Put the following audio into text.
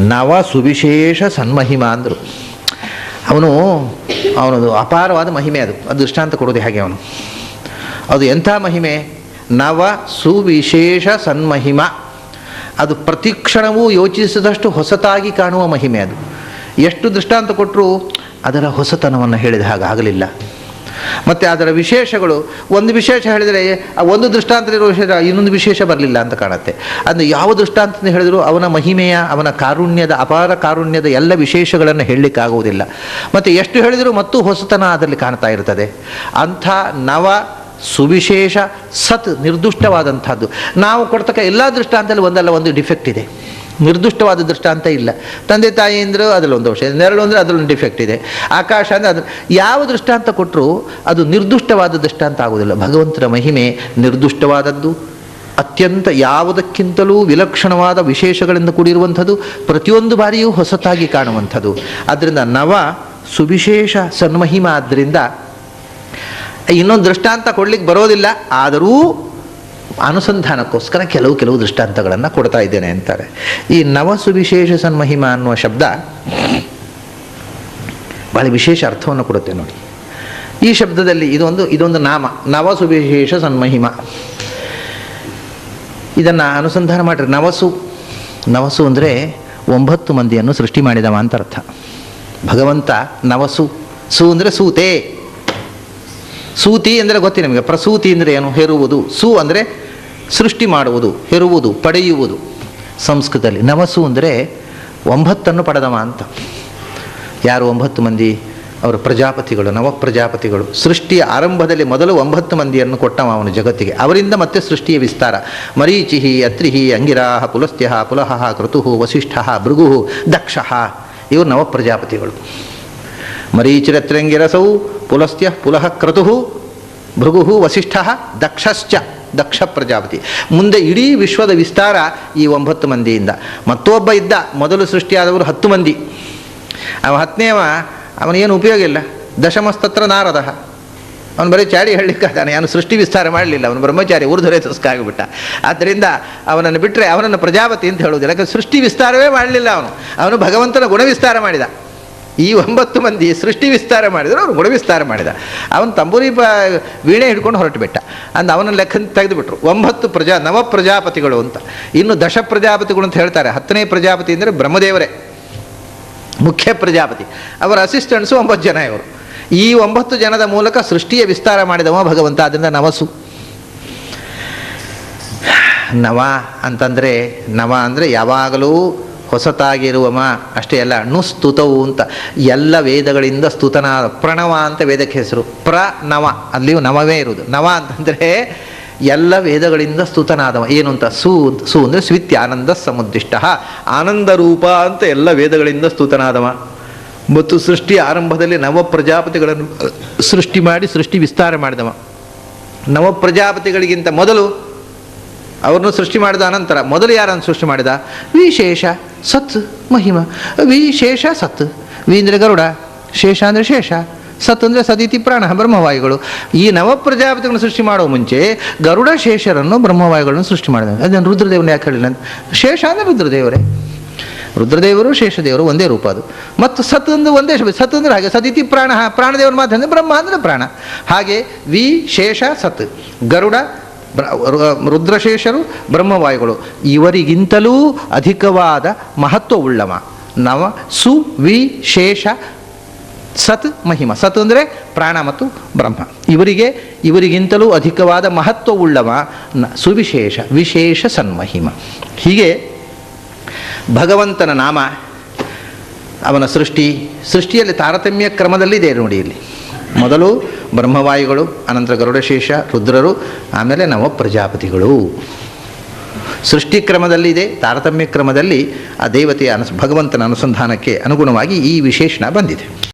ನವ ಸುವಿಶೇಷ ಸನ್ಮಹಿಮ ಅಂದರು. ಅವನು, ಅವನದು ಅಪಾರವಾದ ಮಹಿಮೆ ಅದು. ಅದು ದೃಷ್ಟಾಂತ ಕೊಡೋದು ಹಾಗೆ ಅವನು? ಅದು ಎಂಥ ಮಹಿಮೆ? ನವ ಸುವಿಶೇಷ ಸನ್ಮಹಿಮ. ಅದು ಪ್ರತಿ ಕ್ಷಣವೂ ಯೋಚಿಸಿದಷ್ಟು ಹೊಸತಾಗಿ ಕಾಣುವ ಮಹಿಮೆ ಅದು. ಎಷ್ಟು ದೃಷ್ಟಾಂತ ಕೊಟ್ಟರೂ ಅದರ ಹೊಸತನವನ್ನು ಹೇಳಿದ ಹಾಗೆ ಆಗಲಿಲ್ಲ ಮತ್ತು ಅದರ ವಿಶೇಷಗಳು, ಒಂದು ವಿಶೇಷ ಹೇಳಿದರೆ ಒಂದು ದೃಷ್ಟಾಂತದಲ್ಲಿರುವ ವಿಶೇಷ, ಇನ್ನೊಂದು ವಿಶೇಷ ಬರಲಿಲ್ಲ ಅಂತ ಕಾಣುತ್ತೆ. ಅದು ಯಾವ ದೃಷ್ಟಾಂತ ಹೇಳಿದರೂ ಅವನ ಮಹಿಮೆಯ, ಅವನ ಕಾರುಣ್ಯದ, ಅಪಾರ ಕಾರುಣ್ಯದ ಎಲ್ಲ ವಿಶೇಷಗಳನ್ನು ಹೇಳಲಿಕ್ಕಾಗುವುದಿಲ್ಲ. ಮತ್ತು ಎಷ್ಟು ಹೇಳಿದರೂ ಮತ್ತು ಹೊಸತನ ಅದರಲ್ಲಿ ಕಾಣ್ತಾ ಇರ್ತದೆ. ಅಂಥ ನವ ಸುವಿಶೇಷ, ಸತ್ ನಿರ್ದುಷ್ಟವಾದಂಥದ್ದು. ನಾವು ಕೊಡ್ತಕ್ಕ ಎಲ್ಲ ದೃಷ್ಟಾಂತದಲ್ಲಿ ಒಂದಲ್ಲ, ಒಂದು ಡಿಫೆಕ್ಟ್ ಇದೆ. ನಿರ್ದುಷ್ಟವಾದ ದೃಷ್ಟಾಂತ ಇಲ್ಲ. ತಂದೆ ತಾಯಿ ಅಂದರು ಅದರಲ್ಲೊಂದು ದೋಷ ನೆರಳು ಅಂದರೆ ಅದರಲ್ಲೊಂದು ಡಿಫೆಕ್ಟ್ ಇದೆ. ಆಕಾಶ ಅಂದರೆ ಅದು ಯಾವ ದೃಷ್ಟಾಂತ ಕೊಟ್ಟರೂ ಅದು ನಿರ್ದುಷ್ಟವಾದ ದೃಷ್ಟಾಂತ ಆಗೋದಿಲ್ಲ ಭಗವಂತನ ಮಹಿಮೆ ನಿರ್ದುಷ್ಟವಾದದ್ದು. ಅತ್ಯಂತ ಯಾವುದಕ್ಕಿಂತಲೂ ವಿಲಕ್ಷಣವಾದ ವಿಶೇಷಗಳಿಂದ ಕೂಡಿರುವಂಥದ್ದು. ಪ್ರತಿಯೊಂದು ಬಾರಿಯೂ ಹೊಸತಾಗಿ ಕಾಣುವಂಥದ್ದು. ಅದರಿಂದ ನವ ಸುವಿಶೇಷ ಸನ್ಮಹಿಮ ಆದ್ದರಿಂದ ಇನ್ನೊಂದು ದೃಷ್ಟಾಂತ ಕೊಡ್ಲಿಕ್ಕೆ ಬರೋದಿಲ್ಲ. ಆದರೂ ಅನುಸಂಧಾನಕ್ಕೋಸ್ಕರ ಕೆಲವು ಕೆಲವು ದೃಷ್ಟಾಂತಗಳನ್ನು ಕೊಡ್ತಾ ಇದ್ದೇನೆ ಅಂತಾರೆ. ಈ ನವ ಸುವಿಶೇಷ ಸನ್ಮಹಿಮ ಅನ್ನುವ ಶಬ್ದ ಬಹಳ ವಿಶೇಷ ಅರ್ಥವನ್ನು ಕೊಡುತ್ತೆ ನೋಡಿ. ಈ ಶಬ್ದದಲ್ಲಿ ಇದೊಂದು ಇದೊಂದು ನಾಮ ನವ ಸುವಿಶೇಷ ಸನ್ಮಹಿಮ. ಇದನ್ನು ಅನುಸಂಧಾನ ಮಾಡಿರಿ. ನವಸು ನವಸು ಅಂದರೆ ಒಂಬತ್ತು ಮಂದಿಯನ್ನು ಸೃಷ್ಟಿ ಮಾಡಿದವ ಅಂತ ಅರ್ಥ ಭಗವಂತ ನವಸು, ಸು ಅಂದರೆ ಸೂತೆ. ಸೂತಿ ಅಂದರೆ ಗೊತ್ತಿ ನಿಮಗೆ. ಪ್ರಸೂತಿ ಅಂದರೆ ಏನು? ಹೆರುವುದು. ಸು ಅಂದರೆ ಸೃಷ್ಟಿ ಮಾಡುವುದು, ಹೆರುವುದು, ಪಡೆಯುವುದು. ಸಂಸ್ಕೃತದಲ್ಲಿ ನವಸು ಅಂದರೆ ಒಂಬತ್ತನ್ನು ಪಡೆದವ ಅಂತ. ಯಾರು ಒಂಬತ್ತು ಮಂದಿ? ಅವರು ಪ್ರಜಾಪತಿಗಳು ನವ ಪ್ರಜಾಪತಿಗಳು ಸೃಷ್ಟಿಯ ಆರಂಭದಲ್ಲಿ ಮೊದಲು ಒಂಬತ್ತು ಮಂದಿಯನ್ನು ಕೊಟ್ಟವ ಅವನು ಜಗತ್ತಿಗೆ. ಅವರಿಂದ ಮತ್ತೆ ಸೃಷ್ಟಿಯ ವಿಸ್ತಾರ. ಮರೀಚಿಹಿ, ಅತ್ರಿಹಿ, ಅಂಗಿರಾಹ ಪುಲಸ್ತ್ಯ ಪುಲಹ ಕ್ರತು ವಸಿಷ್ಠ ಭೃಗು ದಕ್ಷ ಇವರು ನವ ಪ್ರಜಾಪತಿಗಳು ಮರೀಚಿರತ್ರಂಗಿರಸೌ ಪುಲಸ್ತ್ಯ ಪುಲಃ ಕ್ರತು ಭೃಗು ವಸಿಷ್ಠ ದಕ್ಷಶ್ಚ ದಕ್ಷ ಪ್ರಜಾಪತಿ ಮುಂದೆ ಇಡೀ ವಿಶ್ವದ ವಿಸ್ತಾರ ಈ ಒಂಬತ್ತು ಮಂದಿಯಿಂದ. ಮತ್ತೊಬ್ಬ ಇದ್ದ ಮೊದಲು ಸೃಷ್ಟಿಯಾದವರು ಹತ್ತು ಮಂದಿ. ಅವ ಹತ್ತನೇವ ಅವನೇನು ಉಪಯೋಗ ಇಲ್ಲ. ದಶಮಸ್ತತ್ರ ನಾರದ. ಅವನು ಬರೀ ಚಾಡಿ ಹೇಳಲಿಕ್ಕಾದಾನೆ. ಅವನು ಸೃಷ್ಟಿ ವಿಸ್ತಾರ ಮಾಡಲಿಲ್ಲ. ಅವನು ಬ್ರಹ್ಮಚಾರಿ ಊರ್ಧ್ವರೇ ತುಸ್ಕಾಗಿಬಿಟ್ಟ ಆದ್ದರಿಂದ ಅವನನ್ನು ಬಿಟ್ಟರೆ ಅವನನ್ನು ಪ್ರಜಾಪತಿ ಅಂತ ಹೇಳುವುದಿಲ್ಲ. ಯಾಕಂದರೆ ಸೃಷ್ಟಿ ವಿಸ್ತಾರವೇ ಮಾಡಲಿಲ್ಲ ಅವನು. ಅವನು ಭಗವಂತನ ಗುಣ ವಿಸ್ತಾರ ಮಾಡಿದ. ಈ ಒಂಬತ್ತು ಮಂದಿ ಸೃಷ್ಟಿ ವಿಸ್ತಾರ ಮಾಡಿದ್ರು, ಅವ್ರು ಗುಣವಿಸ್ತಾರ ಮಾಡಿದ. ಅವನು ತಂಬೂರಿ ಪ ವೀಣೆ ಹಿಡ್ಕೊಂಡು ಹೊರಟು ಬಿಟ್ಟ ಅಂದ ಅವನ ಲೆಕ್ಕ ತೆಗೆದುಬಿಟ್ರು. ಒಂಬತ್ತು ಪ್ರಜಾ ನವ ಪ್ರಜಾಪತಿಗಳು ಅಂತ. ಇನ್ನು ದಶ ಪ್ರಜಾಪತಿಗಳು ಅಂತ ಹೇಳ್ತಾರೆ. ಹತ್ತನೇ ಪ್ರಜಾಪತಿ ಅಂದರೆ ಬ್ರಹ್ಮದೇವರೇ. ಮುಖ್ಯ ಪ್ರಜಾಪತಿ. ಅವರ ಅಸಿಸ್ಟೆಂಟ್ಸು ಒಂಬತ್ತು ಜನ ಇವರು. ಈ ಒಂಬತ್ತು ಜನದ ಮೂಲಕ ಸೃಷ್ಟಿಯ ವಿಸ್ತಾರ ಮಾಡಿದವ ಭಗವಂತ. ಅದರಿಂದ ನವಸು. ನವ ಅಂತಂದರೆ, ನವ ಅಂದರೆ ಯಾವಾಗಲೂ ಹೊಸತಾಗಿರುವಮ. ಅಷ್ಟೇ ಅಲ್ಲ, ನುಸ್ತುತವು ಅಂತ. ಎಲ್ಲ ವೇದಗಳಿಂದ ಸ್ತುತನ ಪ್ರಣವ ಅಂತ ವೇದಕ್ಕೆ ಹೆಸರು. ಪ್ರಣವ, ಅಲ್ಲಿಯೂ ನವವೇ ಇರುವುದು. ನವ ಅಂತಂದರೆ ಎಲ್ಲ ವೇದಗಳಿಂದ ಸ್ತುತನಾದವ. ಏನು ಅಂತ? ಸೂ, ಸು ಅಂದರೆ ಸ್ವಿತ್ಯ, ಆನಂದ ಸಮುದ್ದಿಷ್ಟ. ಆನಂದ ರೂಪ ಅಂತ ಎಲ್ಲ ವೇದಗಳಿಂದ ಸ್ತುತನಾದವ. ಮತ್ತು ಸೃಷ್ಟಿ ಆರಂಭದಲ್ಲಿ ನವ ಪ್ರಜಾಪತಿಗಳನ್ನು ಸೃಷ್ಟಿ ಮಾಡಿ, ಸೃಷ್ಟಿ ವಿಸ್ತಾರ ಮಾಡಿದವ. ನವ ಪ್ರಜಾಪತಿಗಳಿಗಿಂತ ಮೊದಲು ಅವ್ರನ್ನು ಸೃಷ್ಟಿ ಮಾಡಿದ ಅನಂತರ ಮೊದಲು ಯಾರನ್ನು ಸೃಷ್ಟಿ ಮಾಡಿದ? ವಿಶೇಷ ಸತ್, ಮಹಿಮ. ವಿಶೇಷ ಸತ್. ವಿ ಅಂದರೆ ಗರುಡ, ಶೇಷ ಅಂದರೆ ಶೇಷ. ಸತ್ ಅಂದರೆ ಸದಿತಿ ಪ್ರಾಣ, ಬ್ರಹ್ಮವಾಯುಗಳು. ಈ ನವ ಪ್ರಜಾಪತಿಗಳನ್ನು ಸೃಷ್ಟಿ ಮಾಡುವ ಮುಂಚೆ ಗರುಡ ಶೇಷರನ್ನು ಬ್ರಹ್ಮವಾಯುಗಳನ್ನು ಸೃಷ್ಟಿ ಮಾಡಿದ. ಅದನ್ನು ರುದ್ರದೇವನ ಯಾಕೆ ಹೇಳಿಲ್ಲ ಶೇಷ ಅಂದರೆ ರುದ್ರದೇವರೇ. ರುದ್ರದೇವರು, ಶೇಷದೇವರು ಒಂದೇ ರೂಪ ಅದು. ಮತ್ತು ಸತ್ ಅಂದ್ರೆ ಒಂದೇ ಶಬ್ದ. ಸತ್ ಅಂದ್ರೆ ಹಾಗೆ ಸದಿತಿ ಪ್ರಾಣ ಪ್ರಾಣದೇವರ ಮಾತ್ರ ಅಂದರೆ ಬ್ರಹ್ಮ ಅಂದರೆ ಪ್ರಾಣ. ಹಾಗೆ ವಿ ಶೇಷ ಸತ್. ಗರುಡ ರುದ್ರಶೇಷರು ಬ್ರಹ್ಮವಾಯುಗಳು. ಇವರಿಗಿಂತಲೂ ಅಧಿಕವಾದ ಮಹತ್ವವುಳ್ಳವ. ನವ, ಸು, ವಿ, ಶೇಷ, ಸತ್, ಮಹಿಮ. ಸತ್ ಅಂದರೆ ಪ್ರಾಣ ಮತ್ತು ಬ್ರಹ್ಮ. ಇವರಿಗೆ, ಇವರಿಗಿಂತಲೂ ಅಧಿಕವಾದ ಮಹತ್ವವುಳ್ಳವ ನ, ಸುವಿಶೇಷ, ವಿಶೇಷ ಸನ್ಮಹಿಮ. ಹೀಗೆ ಭಗವಂತನ ನಾಮ, ಅವನ ಸೃಷ್ಟಿ, ಸೃಷ್ಟಿಯಲ್ಲಿ ತಾರತಮ್ಯ ಕ್ರಮದಲ್ಲಿದೆ ನೋಡಿ ಇಲ್ಲಿ. ಮೊದಲು ಬ್ರಹ್ಮವಾಯುಗಳು, ಅನಂತರ ಗರುಡಶೇಷ, ರುದ್ರರು, ಆಮೇಲೆ ನವ ಪ್ರಜಾಪತಿಗಳು. ಸೃಷ್ಟಿ ಕ್ರಮದಲ್ಲಿದೆ, ತಾರತಮ್ಯ ಕ್ರಮದಲ್ಲಿ ಆ ದೇವತೆಯ ಅನುಸ್, ಭಗವಂತನ ಅನುಸಂಧಾನಕ್ಕೆ ಅನುಗುಣವಾಗಿ ಈ ವಿಶೇಷಣ ಬಂದಿದೆ.